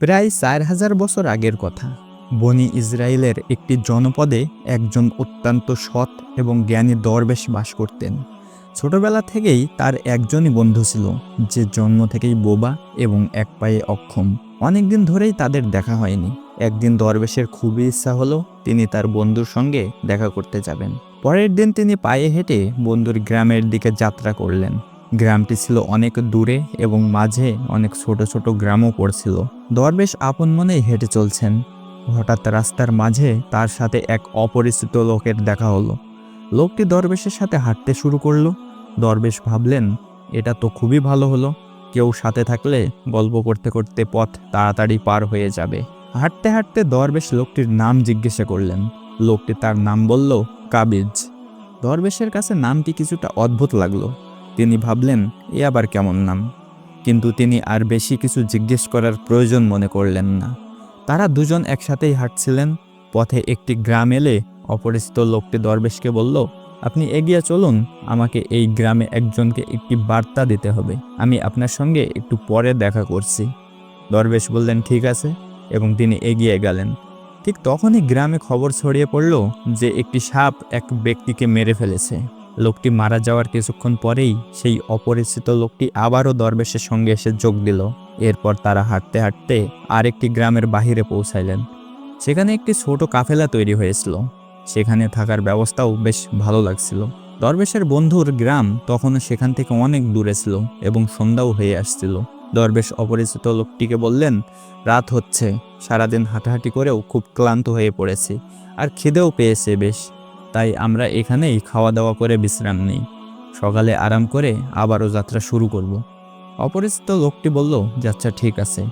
প্রায় চার হাজার বছর আগের কথা। বনি ইসরায়েলের একটি জনপদে একজন অত্যন্ত সৎ এবং জ্ঞানী দরবেশ বাস করতেন। ছোটবেলা থেকেই তার একজনই বন্ধু ছিল, যে জন্ম থেকেই বোবা এবং এক পায়ে অক্ষম। অনেকদিন ধরেই তাদের দেখা হয়নি। একদিন দরবেশের খুবই ইচ্ছা হলো তিনি তার বন্ধুর সঙ্গে দেখা করতে যাবেন। পরের দিন তিনি পায়ে হেঁটে বন্ধুর গ্রামের দিকে যাত্রা করলেন। গ্রামটি ছিল অনেক দূরে এবং মাঝে অনেক ছোট ছোট গ্রামও পড়ছিল। দরবেশ আপন মনেই হেঁটে চলছেন। হঠাৎ রাস্তার মাঝে তার সাথে এক অপরিচিত লোকের দেখা হলো। লোকটি দরবেশের সাথে হাঁটতে শুরু করল। দরবেশ ভাবলেন, এটা তো খুবই ভালো হলো। কেউ সাথে থাকলে গল্প করতে করতে পথ তাড়াতাড়ি পার হয়ে যাবে। হাঁটতে হাঁটতে দরবেশ লোকটির নাম জিজ্ঞাসা করলেন। লোকটি তার নাম বলল, কাবিজ। দরবেশের কাছে নামটি কিছুটা অদ্ভুত লাগল। তিনি ভাবলেন, এ আবার কেমন নাম? কিন্তু তিনি আর বেশি কিছু জিজ্ঞেস করার প্রয়োজন মনে করলেন না। তারা দুজন একসাথেই হাঁটছিলেন। পথে একটি গ্রাম এলে অপরিচিত লোকটি দরবেশকে বলল, আপনি এগিয়ে চলুন, আমাকে এই গ্রামে একজনকে একটি বার্তা দিতে হবে। আমি আপনার সঙ্গে একটু পরে দেখা করছি। দরবেশ বললেন, ঠিক আছে। এবং তিনি এগিয়ে গেলেন। ঠিক তখনই গ্রামে খবর ছড়িয়ে পড়ল যে একটি সাপ এক ব্যক্তিকে মেরে ফেলেছে। লোকটি মারা যাওয়ার কিছুক্ষণ পরেই সেই অপরিচিত লোকটি আবারও দরবেশের সঙ্গে এসে যোগ দিল। এরপর তারা হাঁটতে হাঁটতে আরেকটি গ্রামের বাহিরে পৌঁছাইলেন। সেখানে একটি ছোট কাফেলা তৈরি হয়েছিল। সেখানে থাকার ব্যবস্থাও বেশ ভালো লাগছিল। দরবেশের বন্ধুর গ্রাম তখনও সেখান থেকে অনেক দূরে ছিল এবং সন্ধ্যাও হয়ে আসছিল। দরবেশ অপরিচিত লোকটিকে বললেন, রাত হচ্ছে। সারাদিন হাঁটাহাঁটি করেও খুব ক্লান্ত হয়ে পড়েছি। আর খিদেও পেয়েছে বেশ। তাই আমরা এখানেই খাওয়া দাওয়া করে বিশ্রাম নিই। সকালে আরাম করে আবারও যাত্রা শুরু করব। অপরিচিত লোকটি বলল, যাচ্ছা, ঠিক আছে।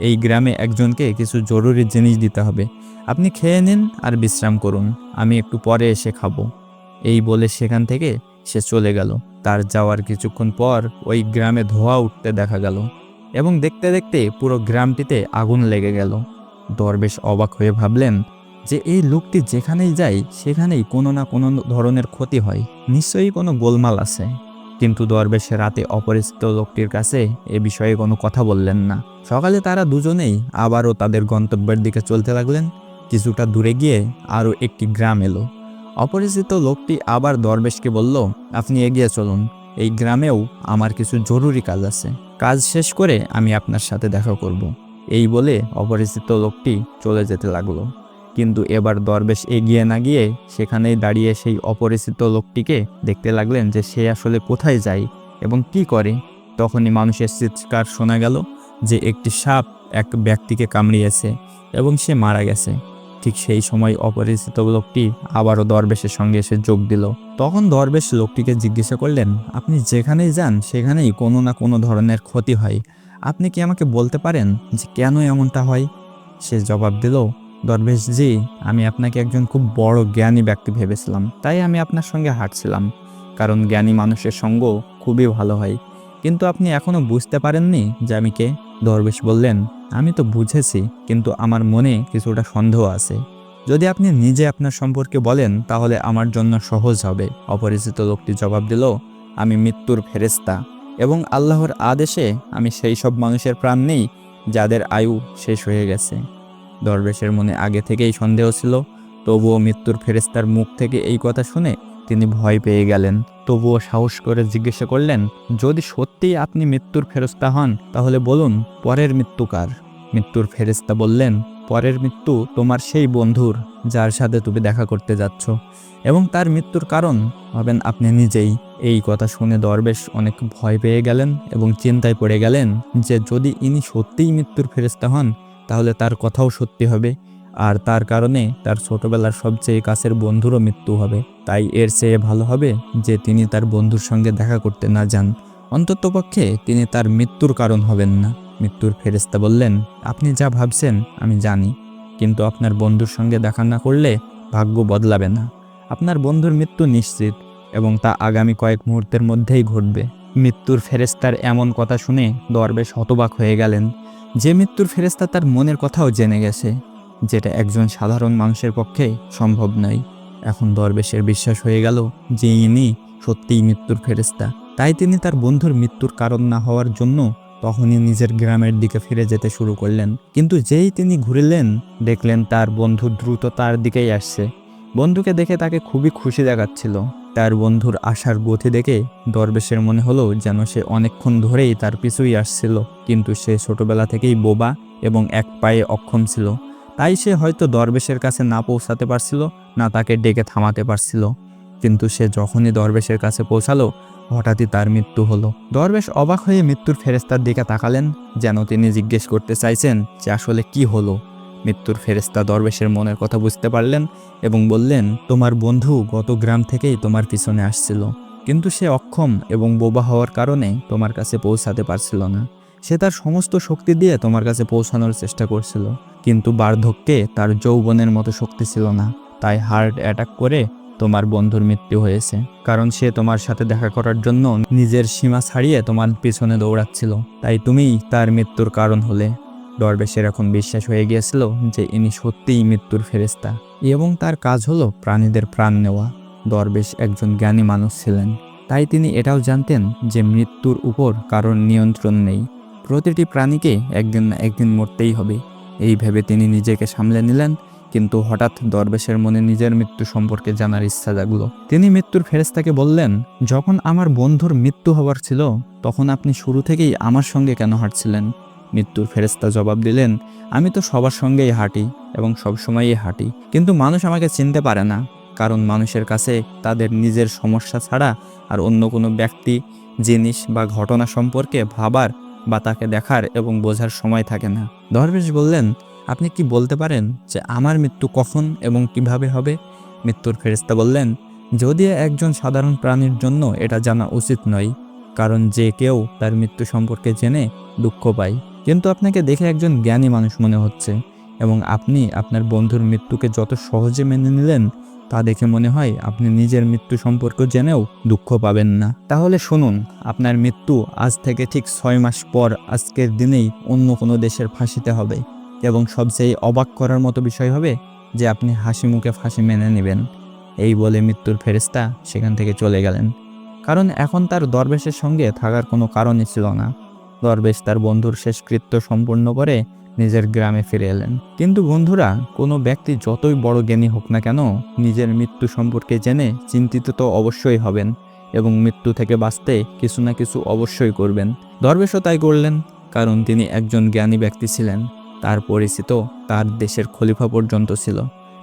এই গ্রামে একজনকে কিছু জরুরি জিনিস দিতে হবে। আপনি খেয়ে নিন আর বিশ্রাম করুন। আমি একটু পরে এসে খাব। এই বলে সেখান থেকে সে চলে গেল। তার যাওয়ার কিছুক্ষণ পর ওই গ্রামে ধোঁয়া উঠতে দেখা গেল এবং দেখতে দেখতে পুরো গ্রামটিতে আগুন লেগে গেল। দরবেশ অবাক হয়ে ভাবলেন যে এই লোকটি যেখানেই যায়, সেখানেই কোনো না কোনো ধরনের ক্ষতি হয়। নিশ্চয়ই কোনো গোলমাল আছে। কিন্তু দরবেশ রাতে অপরিচিত লোকটির কাছে এ বিষয়ে কোনো কথা বললেন না। সকালে তারা দুজনেই আবারও তাদের গন্তব্যের দিকে চলতে লাগলেন। কিছুটা দূরে গিয়ে আরও একটি গ্রাম এলো। অপরিচিত লোকটি আবার দরবেশকে বলল, আপনি এগিয়ে চলুন। এই গ্রামেও আমার কিছু জরুরি কাজ আছে। কাজ শেষ করে আমি আপনার সাথে দেখা করব। এই বলে অপরিচিত লোকটি চলে যেতে লাগল। কিন্তু এবার দরবেশ এগিয়ে না গিয়ে সেখানেই দাঁড়িয়ে সেই অপরিচিত লোকটিকে দেখতে লাগলেন যে সে আসলে কোথায় যায় এবং কি করে। তখনই মানুষের চিৎকার শোনা গেল যে একটি সাপ এক ব্যক্তিকে কামড়িয়েছে এবং সে মারা গেছে। ঠিক সেই সময় অপরিচিত লোকটি আবারও দরবেশের সঙ্গে এসে যোগ দিল। তখন দরবেশ লোকটিকে জিজ্ঞাসা করলেন, আপনি যেখানেই যান, সেখানেই কোনো না কোনো ধরনের ক্ষতি হয়। আপনি কি আমাকে বলতে পারেন যে কেন এমনটা হয়? সে জবাব দিল দরবেশ জি, আমি আপনাকে একজন খুব বড় জ্ঞানী ব্যক্তি ভেবেছিলাম। তাই আমি আপনার সঙ্গে হাঁটছিলাম। কারণ জ্ঞানী মানুষের সঙ্গ খুবই ভালো হয়। কিন্তু আপনি এখনও বুঝতে পারেননি যে আমি কে? দরবেশ বললেন, আমি তো বুঝেছি, কিন্তু আমার মনে কিছুটা সন্দেহ আছে। যদি আপনি নিজে আপনার সম্পর্কে বলেন, তাহলে আমার জন্য সহজ হবে। অপরিচিত লোকটি জবাব দিল, আমি মৃত্যুর ফেরেস্তা এবং আল্লাহর আদেশে আমি সেই সব মানুষের প্রাণ নেই, যাদের আয়ু শেষ হয়ে গেছে। দরবেশের মনে আগে থেকেই সন্দেহ ছিল, তবুও মৃত্যুর ফেরেস্তার মুখ থেকে এই কথা শুনে তিনি ভয় পেয়ে গেলেন। তবুও সাহস করে জিজ্ঞাসা করলেন, যদি সত্যিই আপনি মৃত্যুর ফেরস্তা হন, তাহলে বলুন, পরের মৃত্যু কার? মৃত্যুর ফেরেস্তা বললেন, পরের মৃত্যু তোমার সেই বন্ধুর, যার সাথে তুমি দেখা করতে যাচ্ছ। এবং তার মৃত্যুর কারণ হবেন আপনি নিজেই। এই কথা শুনে দরবেশ অনেক ভয় পেয়ে গেলেন এবং চিন্তায় পড়ে গেলেন যে যদি ইনি সত্যিই মৃত্যুর ফেরেস্তা হন তাহলে তার কথাও সত্যি হবে। আর তার কারণে তার ছোটবেলার সবচেয়ে কাছের বন্ধুরও মৃত্যু হবে। তাই এর চেয়ে ভালো হবে যে তিনি তার বন্ধুর সঙ্গে দেখা করতে না যান। অন্ততপক্ষে তিনি তার মৃত্যুর কারণ হবেন না। মৃত্যুর ফেরেস্তা বললেন, আপনি যা ভাবছেন, আমি জানি। কিন্তু আপনার বন্ধুর সঙ্গে দেখা না করলে ভাগ্য বদলাবে না। আপনার বন্ধুর মৃত্যু নিশ্চিত এবং তা আগামী কয়েক মুহূর্তের মধ্যেই ঘটবে। মৃত্যুর ফেরেস্তার এমন কথা শুনে দরবেশ হতবাক হয়ে গেলেন। যে মৃত্যুর ফেরেস্তা তার মনের কথাও জেনে গেছে, যেটা একজন সাধারণ মানুষের পক্ষে সম্ভব নয়। এখন দরবেশের বিশ্বাস হয়ে গেল যে ইনি সত্যিই মৃত্যুর ফেরেস্তা তাই তিনি তার বন্ধুর মৃত্যুর কারণ না হওয়ার জন্য তখনই নিজের গ্রামের দিকে ফিরে যেতে শুরু করলেন। কিন্তু যেই তিনি ঘুরলেন, দেখলেন তার বন্ধু দ্রুত তার দিকেই আসছে। বন্ধুকে দেখে তাকে খুবই খুশি দেখাচ্ছিল। তার বন্ধুর আসার গতি দেখে দরবেশের মনে হলো যেন সে অনেকক্ষণ ধরেই তার পিছুই আসছিল, কিন্তু সে ছোটবেলা থেকেই বোবা এবং এক পায়ে অক্ষম ছিল। তাই সে হয়তো দরবেশের কাছে না পৌঁছাতে পারছিল, না তাকে ডেকে থামাতে পারছিল। কিন্তু সে যখনই দরবেশের কাছে পৌঁছালো, হঠাৎই তার মৃত্যু হলো। দরবেশ অবাক হয়ে মৃত্যুর ফেরেস্তার দিকে তাকালেন, যেন তিনি জিজ্ঞেস করতে চাইছেন যে আসলে কি হলো। মৃত্যুর ফেরেস্তা দরবেশের মনের কথা বুঝতে পারলেন এবং বললেন, তোমার বন্ধু গত গ্রাম থেকেই তোমার পিছনে আসছিল, কিন্তু সে অক্ষম এবং বোবা হওয়ার কারণে তোমার কাছে পৌঁছাতে পারছিল না। সে তার সমস্ত শক্তি দিয়ে তোমার কাছে পৌঁছানোর চেষ্টা করছিল, কিন্তু বার্ধক্যে তার যৌবনের মতো শক্তি ছিল না। তাই হার্ট অ্যাটাক করে তোমার বন্ধুর মৃত্যু হয়েছে, কারণ সে তোমার সাথে দেখা করার জন্য নিজের সীমা ছাড়িয়ে তোমার পিছনে দৌড়াচ্ছিল। তাই তুমিই তার মৃত্যুর কারণ হলে। দরবেশের এখন বিশ্বাস হয়ে গিয়েছিল যে ইনি সত্যিই মৃত্যুর ফেরেস্তা এবং তার কাজ হলো প্রাণীদের প্রাণ নেওয়া। দরবেশ একজন জ্ঞানী মানুষ ছিলেন। তাই তিনি এটাও জানতেন যে মৃত্যুর উপর কারোর নিয়ন্ত্রণ নেই। প্রতিটি প্রাণীকে একদিন না একদিন মরতেই হবে। এই ভেবে তিনি নিজেকে সামলে নিলেন, কিন্তু হঠাৎ দরবেশের মনে নিজের মৃত্যু সম্পর্কে জানার ইচ্ছা জাগলো। তিনি মৃত্যুর ফেরেস্তাকে বললেন, যখন আমার বন্ধুর মৃত্যু হবার ছিল, তখন আপনি শুরু থেকেই আমার সঙ্গে কেন হাঁটছিলেন? মৃত্যুর ফেরেস্তা জবাব দিলেন, আমি তো সবার সঙ্গেই হাঁটি এবং সবসময়ই হাঁটি। কিন্তু মানুষ আমাকে চিনতে পারে না, কারণ মানুষের কাছে তাদের নিজের সমস্যা ছাড়া আর অন্য কোনো ব্যক্তি, জিনিস বা ঘটনা সম্পর্কে ভাবার বা তাকে দেখার এবং বোঝার সময় থাকে না। দরবেশ বললেন, আপনি কি বলতে পারেন যে আমার মৃত্যু কখন এবং কীভাবে হবে? মৃত্যুর ফেরেস্তা বললেন যদি একজন সাধারণ প্রাণীর জন্য এটা জানা উচিত নয়, কারণ যে কেউ তার মৃত্যু সম্পর্কে জেনে দুঃখ পায়। কিন্তু আপনাকে দেখে একজন জ্ঞানী মানুষ মনে হচ্ছে এবং আপনি আপনার বন্ধুর মৃত্যুকে যত সহজে মেনে নিলেন, তা দেখে মনে হয় আপনি নিজের মৃত্যু সম্পর্কে জেনেও দুঃখ পাবেন না। তাহলে শুনুন, আপনার মৃত্যু আজ থেকে ঠিক ছয় মাস পর আজকের দিনেই অন্য কোনো দেশের ফাঁসিতে হবে এবং সবচেয়ে অবাক করার মতো বিষয় হবে যে আপনি হাসি মুখে ফাঁসি মেনে নেবেন। এই বলে মৃত্যুর ফেরেস্তা সেখান থেকে চলে গেলেন। কারণ এখন তার দরবেশের সঙ্গে থাকার কোনো কারণই ছিল না। দরবেশ তার বন্ধুর শেষকৃত্য সম্পূর্ণ করে নিজের গ্রামে ফিরে এলেন। কিন্তু বন্ধুরা, কোনো ব্যক্তি যতই বড় জ্ঞানী হোক না কেন, নিজের মৃত্যু সম্পর্কে জেনে চিন্তিত তো অবশ্যই হবেন এবং মৃত্যু থেকে বাঁচতে কিছু না কিছু অবশ্যই করবেন। দরবেশও তাই করলেন, কারণ তিনি একজন জ্ঞানী ব্যক্তি ছিলেন। তার পরিচিত তার দেশের খলিফা পর্যন্ত ছিল।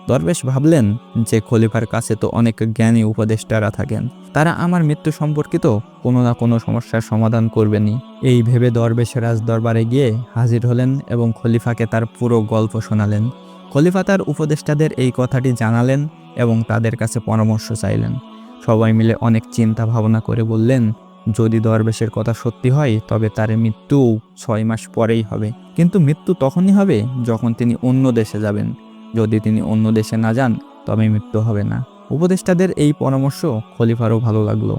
দরবেশ ভাবলেন যে খলিফার কাছে তো অনেক জ্ঞানী উপদেষ্টারা থাকেন। তারা আমার মৃত্যু সম্পর্কিত কোনো না কোনো সমস্যার সমাধান করবেনই। এই ভেবে দরবেশ রাজ দরবারে গিয়ে হাজির হলেন এবং খলিফাকে তার পুরো গল্প শোনালেন। খলিফা তার উপদেষ্টাদের এই কথাটি জানালেন এবং তাদের কাছে পরামর্শ চাইলেন। সবাই মিলে অনেক চিন্তা ভাবনা করে বললেন, যদি দরবেশের কথা সত্যি হয়, তবে তার মৃত্যু ছয় মাস পরেই হবে। কিন্তু মৃত্যু তখনই হবে যখন তিনি অন্য দেশে যাবেন। যদি তিনি অন্য দেশে না যান, তবে মৃত্যু হবে না। উপদেষ্টাদের এই পরামর্শ খলিফারও ভালো লাগল।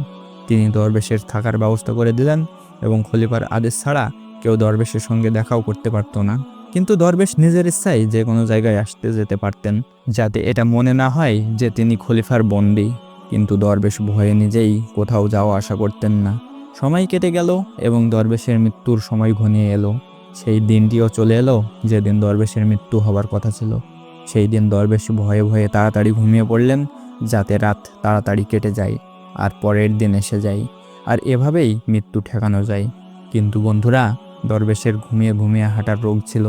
তিনি দরবেশের থাকার ব্যবস্থা করে দিলেন এবং খলিফার আদেশ ছাড়া কেউ দরবেশের সঙ্গে দেখাও করতে পারতো না। কিন্তু দরবেশ নিজের ইচ্ছায় যে কোনো জায়গায় আসতে যেতে পারতেন, যাতে এটা মনে না হয় যে তিনি খলিফার বন্দি। কিন্তু দরবেশ ভয়ে নিজেই কোথাও যাওয়া আশা করতেন না। সময় কেটে গেল এবং দরবেশের মৃত্যুর সময় ঘনিয়ে এলো। সেই দিনটিও চলে এলো যেদিন দরবেশের মৃত্যু হবার কথা ছিল। সেই দিন দরবেশ ভয়ে ভয়ে তাড়াতাড়ি ঘুমিয়ে পড়লেন, যাতে রাত তাড়াতাড়ি কেটে যায় আর পরের দিন এসে যায় আর এভাবেই মৃত্যু ঠেকানো যায়। কিন্তু বন্ধুরা, দরবেশের ঘুমিয়ে ঘুমিয়ে হাঁটার রোগ ছিল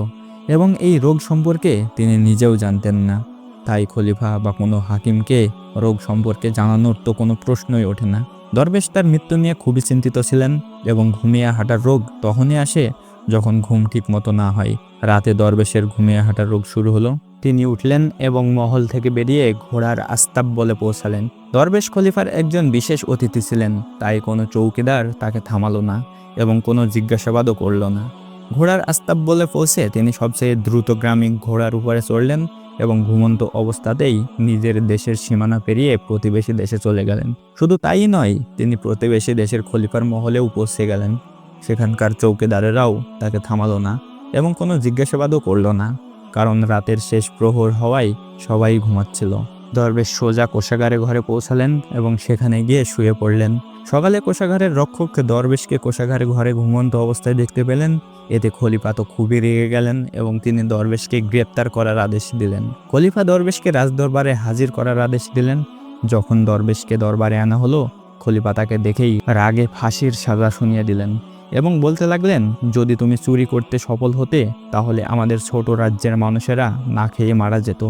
এবং এই রোগ সম্পর্কে তিনি নিজেও জানতেন না। তাই খলিফা বা কোনো হাকিমকে রোগ সম্পর্কে জানানোর তো কোনো প্রশ্নই ওঠে না। দরবেশ তার মৃত্যু নিয়ে খুবই চিন্তিত ছিলেন এবং ঘুমিয়ে হাঁটার রোগ তখনই আসে যখন ঘুম ঠিক মতো না হয়। রাতে দরবেশের ঘুমিয়ে হাঁটার রোগ শুরু হলো তিনি উঠলেন এবং মহল থেকে বেরিয়ে ঘোড়ার আস্তাব বলে পৌঁছালেন। দরবেশ খলিফার একজন বিশেষ অতিথি ছিলেন, তাই কোনো চৌকিদার তাকে থামালো না এবং কোনো জিজ্ঞাসাবাদও করল না। ঘোড়ার আস্তাব বলে পৌঁছে তিনি সবচেয়ে দ্রুত গ্রামীণ ঘোড়ার উপরে চড়লেন এবং ঘুমন্ত অবস্থাতেই নিজের দেশের সীমানা পেরিয়ে প্রতিবেশী দেশে চলে গেলেন। শুধু তাই নয়, তিনি প্রতিবেশী দেশের খলিফার মহলেও পৌঁছে গেলেন। সেখানকার চৌকিদারেরাও তাকে থামালো না এবং কোনো জিজ্ঞাসাবাদও করল না। কারণ রাতের শেষ প্রহর হওয়ায় সবাই ঘুমাচ্ছিল। দরবেশ সোজা কোষাগারে ঘরে পৌঁছালেন এবং সেখানে গিয়ে শুয়ে পড়লেন। সকালে কোষাগারের রক্ষক দরবেশকে কোষাগারে ঘরে ঘুমন্ত অবস্থায় দেখতে পেলেন। এতে খলিফা তো খুবই রেগে গেলেন এবং তিনি দরবেশকে গ্রেপ্তার করার আদেশ দিলেন। খলিফা দরবেশকে রাজদরবারে হাজির করার আদেশ দিলেন। যখন দরবেশকে দরবারে আনা হলো, খলিফা তাকে দেখেই রাগে ফাঁসির সাজা শুনিয়ে দিলেন। এবং বলতে লাগলেন, যদি তুমি চুরি করতে সফল হতে, তাহলে আমাদের ছোট রাজ্যের মানুষেরা না খেয়ে মারা যেত।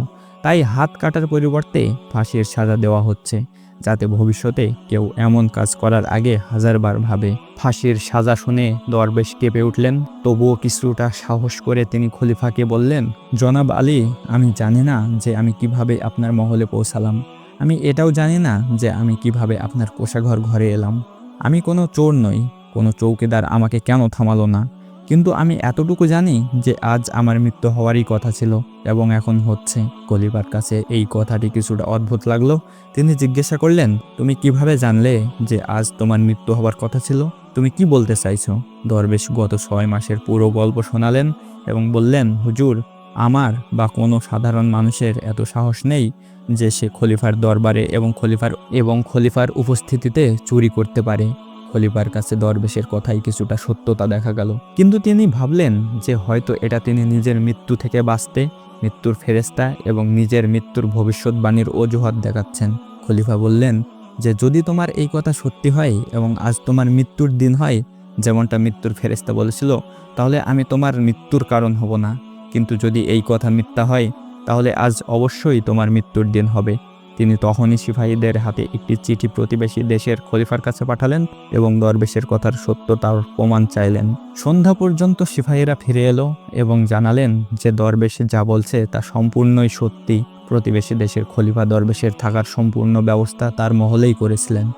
তাই হাত কাটার পরিবর্তে ফাঁসির সাজা দেওয়া হচ্ছে, যাতে ভবিষ্যতে কেউ এমন কাজ করার আগে হাজারবার ভাবে। ফাঁসির সাজা শুনে দরবেশ কেঁপে উঠলেন। তবুও কিছুটা সাহস করে তিনি খলিফাকে বললেন, জনাব আলী, আমি জানি না যে আমি কীভাবে আপনার মহলে পৌঁছালাম। আমি এটাও জানি না যে আমি কীভাবে আপনার কোষাঘর ঘরে এলাম। আমি কোনো চোর নই কোনো চৌকিদার আমাকে কেন থামালো না? কিন্তু আমি এতটুকু জানি যে আজ আমার মৃত্যু হওয়ারই কথা ছিল এবং এখন হচ্ছে। কলিবার কাছে এই কথাটি কিছুটা অদ্ভুত লাগল। তিনি জিজ্ঞাসা করলেন, তুমি কীভাবে জানলে যে আজ তোমার মৃত্যু হওয়ার কথা ছিল? তুমি কি বলতে চাইছো? দরবেশ গত ছয় মাসের পুরো গল্প শোনালেন এবং বললেন, হুজুর, আমার বা কোনো সাধারণ মানুষের এত সাহস নেই যে সে খলিফার দরবারে এবং খলিফার এবং খলিফার উপস্থিতিতে চুরি করতে পারে। খলিফার কাছে দরবেশের কথাই কিছুটা সত্যতা দেখা গেল। কিন্তু তিনি ভাবলেন যে হয়তো এটা তিনি নিজের মৃত্যু থেকে বাঁচতে, মৃত্যুর ফেরেস্তা এবং নিজের মৃত্যুর ভবিষ্যৎবাণীর অজুহাত দেখাচ্ছেন। খলিফা বললেন যে যদি তোমার এই কথা সত্যি হয় এবং আজ তোমার মৃত্যুর দিন হয়, যেমনটা মৃত্যুর ফেরেস্তা বলেছিল, তাহলে আমি তোমার মৃত্যুর কারণ হব না। কিন্তু যদি এই কথা মিথ্যা হয়, তাহলে আজ অবশ্যই তোমার মৃত্যুর দিন হবে। তিনি তখনই সিপাহীদের হাতে একটি চিঠি প্রতিবেশী দেশের খলিফার কাছে পাঠালেন এবং দরবেশের কথার সত্যতার প্রমাণ চাইলেন। সন্ধ্যা পর্যন্ত সিপাহীরা ফিরে এলো এবং জানালেন যে দরবেশ যা বলছে তা সম্পূর্ণই সত্যি। প্রতিবেশী দেশের খলিফা দরবেশের থাকার সম্পূর্ণ ব্যবস্থা তার মহলেই করেছিলেন।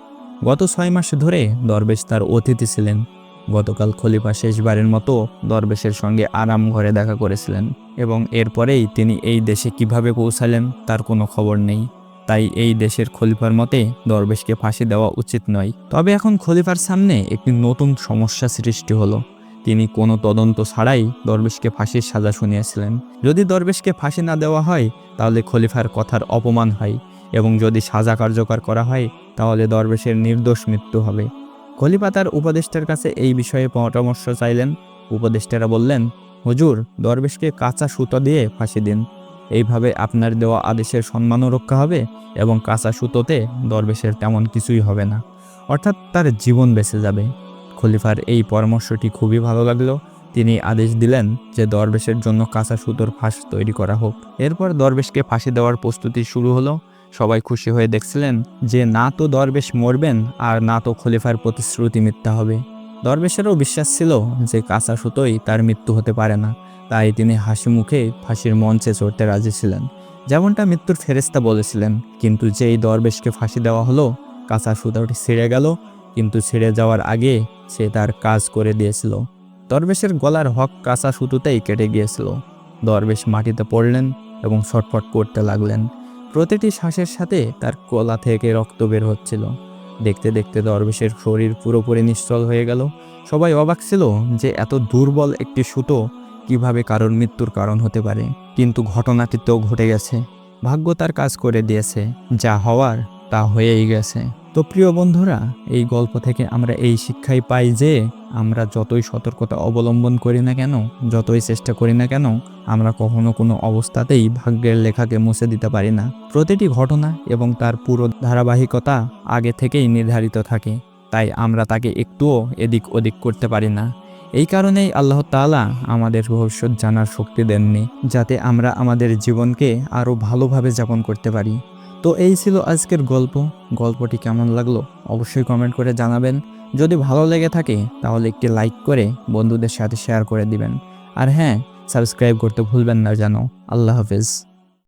গত ছয় মাস ধরে দরবেশ তার অতিথি ছিলেন। গতকাল খলিফা শেষবারের মতো দরবেশের সঙ্গে আরাম ঘরে দেখা করেছিলেন এবং এরপরেই তিনি এই দেশে কীভাবে পৌঁছালেন তার কোনো খবর নেই। তাই এই দেশের খলিফার মতে দরবেশকে ফাঁসি দেওয়া উচিত নয়। তবে এখন খলিফার সামনে একটি নতুন সমস্যা সৃষ্টি হলো। তিনি কোনো তদন্ত ছাড়াই দরবেশকে ফাঁসির সাজা শুনিয়েছিলেন। যদি দরবেশকে ফাঁসি না দেওয়া হয়, তাহলে খলিফার কথার অপমান হয় এবং যদি সাজা কার্যকর করা হয়, তাহলে দরবেশের নির্দোষ মৃত্যু হবে। খলিফা তার উপদেষ্টার কাছে এই বিষয়ে পরামর্শ চাইলেন। উপদেষ্টারা বললেন, হুজুর, দরবেশকে কাঁচা সুতো দিয়ে ফাঁসি দিন। এইভাবে আপনার দেওয়া আদেশের সম্মানও রক্ষা হবে এবং কাঁচা সুতোতে দরবেশের তেমন কিছুই হবে না। অর্থাৎ তার জীবন বেঁচে যাবে। খলিফার এই পরামর্শটি খুবই ভালো লাগল। তিনি আদেশ দিলেন যে দরবেশের জন্য কাঁচা সুতোর ফাঁস তৈরি করা হোক। এরপর দরবেশকে ফাঁসি দেওয়ার প্রস্তুতি শুরু হলো। সবাই খুশি হয়ে দেখছিলেন যে না তো দরবেশ মরবেন আর না তো খলিফার প্রতিশ্রুতি মিথ্যা হবে। দরবেশেরও বিশ্বাস ছিল যে কাঁচা সুতোই তার মৃত্যু হতে পারে না। তাই তিনি হাসি মুখে ফাঁসির মঞ্চে চড়তে রাজি ছিলেন। যেমনটা মৃত্যুর ফেরেস্তা বলেছিলেন, কিন্তু যেই দরবেশকে ফাঁসি দেওয়া হলো, কাঁচা সুতোটি ছিঁড়ে গেল। কিন্তু ছিঁড়ে যাওয়ার আগে সে তার কাজ করে দিয়েছিল। দরবেশের গলার হক কাঁচা সুতোতেই কেটে গিয়েছিল। দরবেশ মাটিতে পড়লেন এবং ছটফট করতে লাগলেন। প্রতিটি শ্বাসের সাথে তার গলা থেকে রক্ত বের হচ্ছিল। দেখতে দেখতে দরবেশের শরীর পুরোপুরি নিশ্চল হয়ে গেল। সবাই অবাক ছিল যে এত দুর্বল একটি সুতো কীভাবে কারোর মৃত্যুর কারণ হতে পারে। কিন্তু ঘটনাটি তো ঘটে গেছে। ভাগ্য তার কাজ করে দিয়েছে। যা হওয়ার তা হয়েই গেছে। তো প্রিয় বন্ধুরা, এই গল্প থেকে আমরা এই শিক্ষাই পাই যে, আমরা যতই সতর্কতা অবলম্বন করি না কেন, যতই চেষ্টা করি না কেন, আমরা কখনো কোনো অবস্থাতেই ভাগ্যের লেখাকে মুছে দিতে পারি না। প্রতিটি ঘটনা এবং তার পুরো ধারাবাহিকতা আগে থেকেই নির্ধারিত থাকে, তাই আমরা তাকে একটুও এদিক ওদিক করতে পারি না। এই কারণেই আল্লাহ তাআলা আমাদের ভবিষ্যৎ জানার শক্তি দেননি, যাতে আমরা আমাদের জীবনকে আরও ভালোভাবে যাপন করতে পারি। তো এই ছিল আজকের গল্প। গল্পটি কেমন লাগল অবশ্যই কমেন্ট করে জানাবেন। যদি ভালো লেগে থাকে, তাহলে একটি লাইক করে বন্ধুদের সাথে শেয়ার করে দিবেন। আর হ্যাঁ সাবস্ক্রাইব করতে ভুলবেন না জানো আল্লাহ হাফেজ।